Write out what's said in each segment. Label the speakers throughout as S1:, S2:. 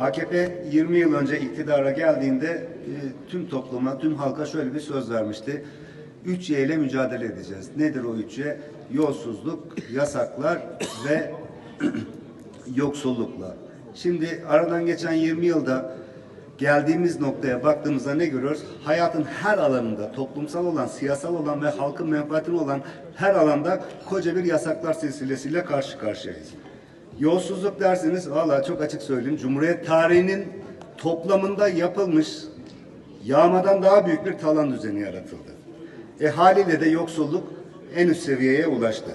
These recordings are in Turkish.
S1: AKP 20 yıl önce iktidara geldiğinde e, tüm topluma, tüm halka şöyle bir söz vermişti. 3 Y ile mücadele edeceğiz. Nedir o 3 Y? Yolsuzluk, yasaklar ve yoksullukla. Şimdi aradan geçen 20 yılda geldiğimiz noktaya baktığımızda ne görüyoruz? Hayatın her alanında, toplumsal olan, siyasal olan ve halkın menfaatine olan her alanda koca bir yasaklar silsilesiyle karşı karşıyayız. Yolsuzluk derseniz valla çok açık söyleyeyim. Cumhuriyet tarihinin toplamında yapılmış yağmadan daha büyük bir talan düzeni yaratıldı. E haliyle de yoksulluk en üst seviyeye ulaştı.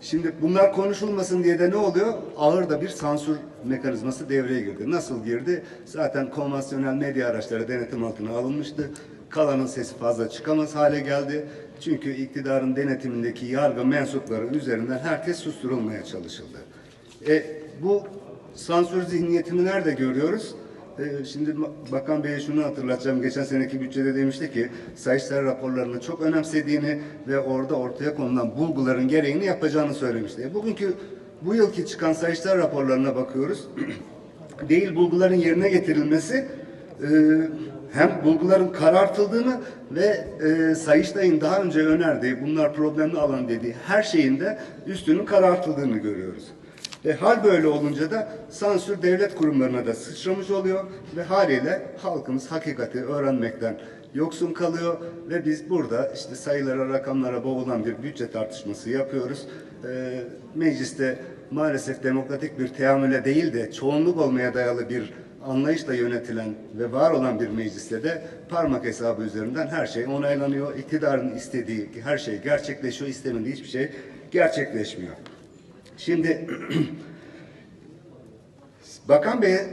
S1: Şimdi bunlar konuşulmasın diye de ne oluyor? Ağır da bir sansür mekanizması devreye girdi. Nasıl girdi? Zaten konvansiyonel medya araçları denetim altına alınmıştı. Kalanın sesi fazla çıkamaz hale geldi. Çünkü iktidarın denetimindeki yargı mensupları üzerinden herkes susturulmaya çalışıldı. E, bu sansür zihniyetini nerede görüyoruz? E, şimdi Bakan Bey'e şunu hatırlatacağım. Geçen seneki bütçede demişti ki Sayıştay raporlarını çok önemsediğini ve orada ortaya konulan bulguların gereğini yapacağını söylemişti. E, bugünkü bu yılki çıkan Sayıştay raporlarına bakıyoruz. Değil bulguların yerine getirilmesi e, hem bulguların karartıldığını ve e, Sayıştay'ın daha önce önerdiği bunlar problemli alan dediği her şeyin de üstünün karartıldığını görüyoruz. E, hal böyle olunca da sansür devlet kurumlarına da sıçramış oluyor ve haliyle halkımız hakikati öğrenmekten yoksun kalıyor ve biz burada işte sayılara, rakamlara boğulan bir bütçe tartışması yapıyoruz. E, mecliste maalesef demokratik bir teamüle değil de çoğunluk olmaya dayalı bir anlayışla yönetilen ve var olan bir mecliste de parmak hesabı üzerinden her şey onaylanıyor. İktidarın istediği her şey gerçekleşiyor, istemediği hiçbir şey gerçekleşmiyor. Şimdi Bakan Bey'e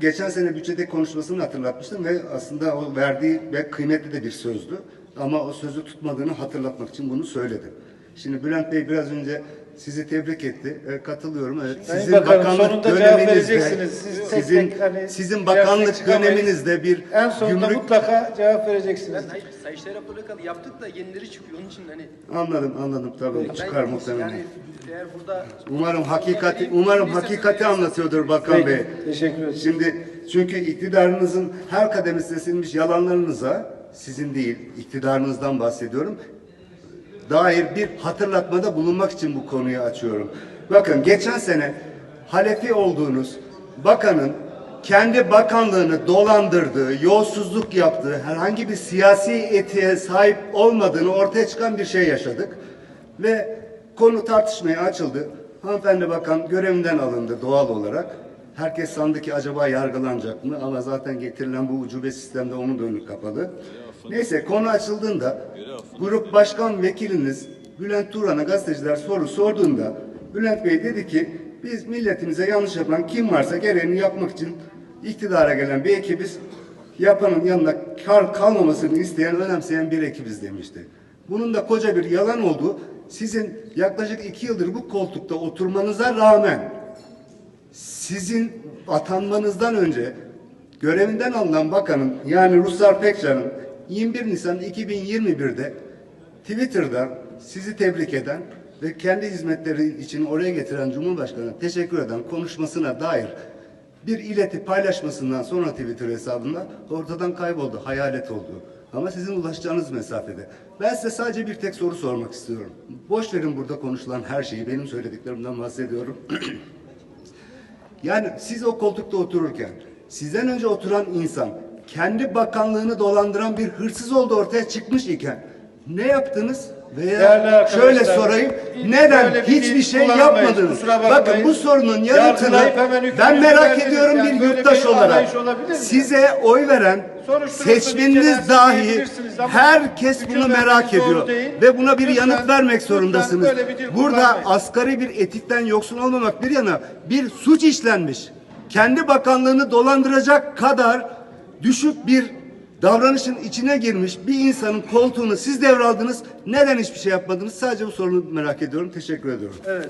S1: geçen sene bütçede konuşmasını hatırlatmıştım ve aslında o verdiği ve kıymetli de bir sözdü. Ama o sözü tutmadığını hatırlatmak için bunu söyledim. Şimdi Bülent Bey biraz önce sizi tebrik etti. E, katılıyorum. Evet.
S2: Sayın
S1: sizin
S2: Bakanım,
S1: bakanlık döneminizde.
S2: Siz tek
S1: sizin,
S2: tek hani
S1: sizin bakanlık döneminizde bir
S2: En sonunda
S1: gümrük
S2: mutlaka cevap vereceksiniz.
S3: Ben Sayış, Sayıştay raporuna kadar yaptık da yenileri çıkıyor. Onun için hani
S1: anladım anladım tabii
S3: ben-
S1: çıkar muhtemelen.
S3: Yani eğer burada
S1: Umarım hakikati umarım hakikati anlatıyordur Bakan Bey.
S2: teşekkür ederim.
S1: Şimdi çünkü iktidarınızın her kademesine silmiş yalanlarınıza sizin değil iktidarınızdan bahsediyorum. Dair bir hatırlatmada bulunmak için bu konuyu açıyorum. Bakın geçen sene halefi olduğunuz bakanın kendi bakanlığını dolandırdığı, yolsuzluk yaptığı, herhangi bir siyasi etiğe sahip olmadığını ortaya çıkan bir şey yaşadık. Ve konu tartışmaya açıldı. Hanımefendi bakan görevinden alındı doğal olarak. Herkes sandı ki acaba yargılanacak mı? Ama zaten getirilen bu ucube sistemde onun da önü kapalı. Neyse konu açıldığında grup başkan vekiliniz Bülent Turan'a gazeteciler soru sorduğunda Bülent Bey dedi ki biz milletimize yanlış yapan kim varsa gereğini yapmak için iktidara gelen bir ekibiz. Yapanın yanında kar kalmamasını isteyen, önemseyen bir ekibiz demişti. Bunun da koca bir yalan olduğu sizin yaklaşık iki yıldır bu koltukta oturmanıza rağmen sizin atanmanızdan önce görevinden alınan bakanın yani Ruslar Pekcan'ın 21 Nisan 2021'de Twitter'da sizi tebrik eden ve kendi hizmetleri için oraya getiren Cumhurbaşkanı'na teşekkür eden konuşmasına dair bir ileti paylaşmasından sonra Twitter hesabında ortadan kayboldu, hayalet oldu. Ama sizin ulaşacağınız mesafede. Ben size sadece bir tek soru sormak istiyorum. Boş verin burada konuşulan her şeyi, benim söylediklerimden bahsediyorum. Yani siz o koltukta otururken sizden önce oturan insan kendi bakanlığını dolandıran bir hırsız oldu ortaya çıkmış iken ne yaptınız? Veya şöyle sorayım neden hiçbir şey yapmadınız? Bakın bu sorunun yanıtını ben merak ediyorum bir yurttaş olarak. Size oy veren seçmeniniz dahi herkes bunu merak ediyor ve buna bir yanıt vermek zorundasınız. Burada asgari bir etikten yoksun olmamak bir yana bir suç işlenmiş. Kendi bakanlığını dolandıracak kadar düşük bir davranışın içine girmiş bir insanın koltuğunu siz devraldınız. Neden hiçbir şey yapmadınız? Sadece bu sorunu merak ediyorum. Teşekkür ediyorum.
S2: Evet,